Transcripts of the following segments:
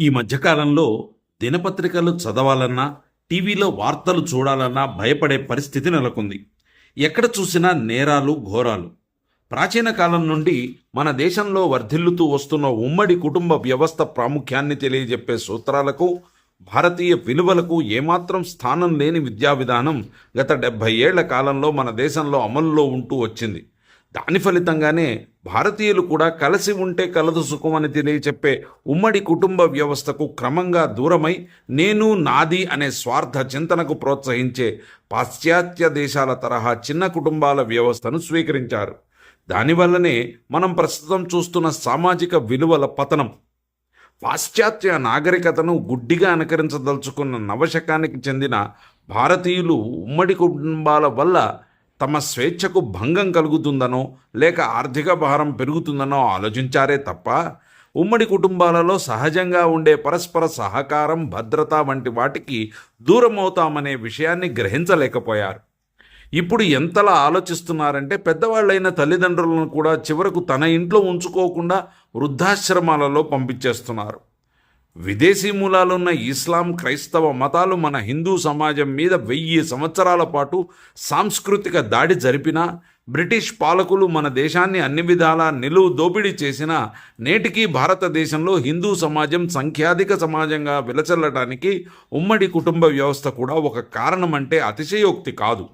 ఈ మధ్యకాలంలో దినపత్రికలు చదవాలన్నా టీవీలో వార్తలు చూడాలన్నా భయపడే పరిస్థితి నెలకొంది. ఎక్కడ చూసినా నేరాలు ఘోరాలు. ప్రాచీన కాలం నుండి మన దేశంలో వర్ధిల్లుతూ వస్తున్న ఉమ్మడి కుటుంబ వ్యవస్థ ప్రాముఖ్యాన్ని తెలియజెప్పే సూత్రాలకు భారతీయ విలువలకు ఏమాత్రం స్థానం లేని విద్యా విధానం గత డెబ్భై ఏళ్ళ కాలంలో మన దేశంలో అమల్లో ఉంటూ వచ్చింది. దాని ఫలితంగానే భారతీయులు కూడా కలిసి ఉంటే కలదు సుఖం అని తెలియచెప్పే ఉమ్మడి కుటుంబ వ్యవస్థకు క్రమంగా దూరమై నేను నాది అనే స్వార్థ చింతనకు ప్రోత్సహించే పాశ్చాత్య దేశాల తరహా చిన్న కుటుంబాల వ్యవస్థను స్వీకరించారు. దానివల్లనే మనం ప్రస్తుతం చూస్తున్న సామాజిక విలువల పతనం. పాశ్చాత్య నాగరికతను గుడ్డిగా అనుకరించదలుచుకున్న నవశకానికి చెందిన భారతీయులు ఉమ్మడి కుటుంబాల వల్ల తమ స్వేచ్ఛకు భంగం కలుగుతుందనో లేక ఆర్థిక భారం పెరుగుతుందనో ఆలోచించారే తప్ప ఉమ్మడి కుటుంబాలలో సహజంగా ఉండే పరస్పర సహకారం భద్రత వంటి వాటికి దూరమవుతామనే విషయాన్ని గ్రహించలేకపోయారు. ఇప్పుడు ఎంతలా ఆలోచిస్తున్నారంటే పెద్దవాళ్ళైన తల్లిదండ్రులను కూడా చివరకు తన ఇంట్లో ఉంచుకోకుండా వృద్ధాశ్రమాలలో పంపించేస్తున్నారు. విదేశీ మూలాలున్న ఇస్లాం క్రైస్తవ మతాలు మన హిందూ సమాజం మీద వెయ్యి సంవత్సరాల పాటు సాంస్కృతిక దాడి జరిపినా బ్రిటిష్ పాలకులు మన దేశాన్ని అన్ని విధాలా నిలువు దోపిడీ చేసిన నేటికీ భారతదేశంలో హిందూ సమాజం సంఖ్యాధిక సమాజంగా విలచల్లడానికి ఉమ్మడి కుటుంబ వ్యవస్థ కూడా ఒక కారణమంటే అతిశయోక్తి కాదు.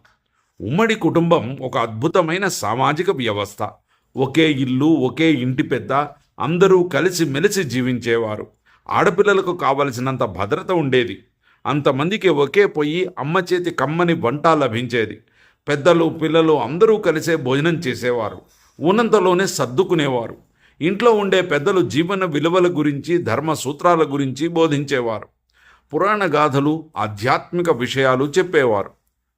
ఉమ్మడి కుటుంబం ఒక అద్భుతమైన సామాజిక వ్యవస్థ. ఒకే ఇల్లు ఒకే ఇంటి పెద్ద అందరూ కలిసి మెలిసి జీవించేవారు. ఆడపిల్లలకు కావలసినంత భద్రత ఉండేది. అంతమందికి ఒకే పొయ్యి అమ్మ చేతి కమ్మని వంట లభించేది. పెద్దలు పిల్లలు అందరూ కలిసే భోజనం చేసేవారు. ఉన్నంతలోనే సర్దుకునేవారు. ఇంట్లో ఉండే పెద్దలు జీవన విలువల గురించి ధర్మ సూత్రాల గురించి బోధించేవారు. పురాణ గాథలు ఆధ్యాత్మిక విషయాలు చెప్పేవారు.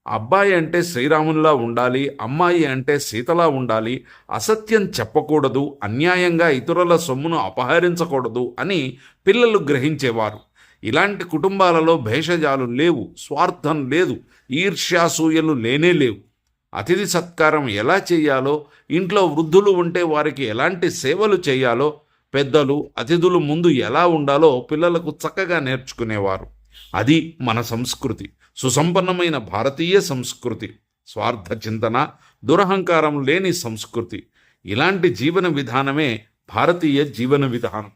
అబ్బాయి అంటే శ్రీరామునిలా ఉండాలి అమ్మాయి అంటే సీతలా ఉండాలి అసత్యం చెప్పకూడదు అన్యాయంగా ఇతరుల సొమ్మును అపహరించకూడదు అని పిల్లలు గ్రహించేవారు. ఇలాంటి కుటుంబాలలో భేషజాలు లేవు స్వార్థం లేదు ఈర్ష్యాసూయలు లేనే లేవు. అతిథి సత్కారం ఎలా చేయాలో ఇంట్లో వృద్ధులు ఉంటే వారికి ఎలాంటి సేవలు చేయాలో పెద్దలు అతిథులు ముందు ఎలా ఉండాలో పిల్లలకు చక్కగా నేర్చుకునేవారు. అది మన సంస్కృతి. సుసంపన్నమైన భారతీయ సంస్కృతి స్వార్థ చింతన దురహంకారం లేని సంస్కృతి ఇలాంటి జీవన విధానమే భారతీయ జీవన విధానం.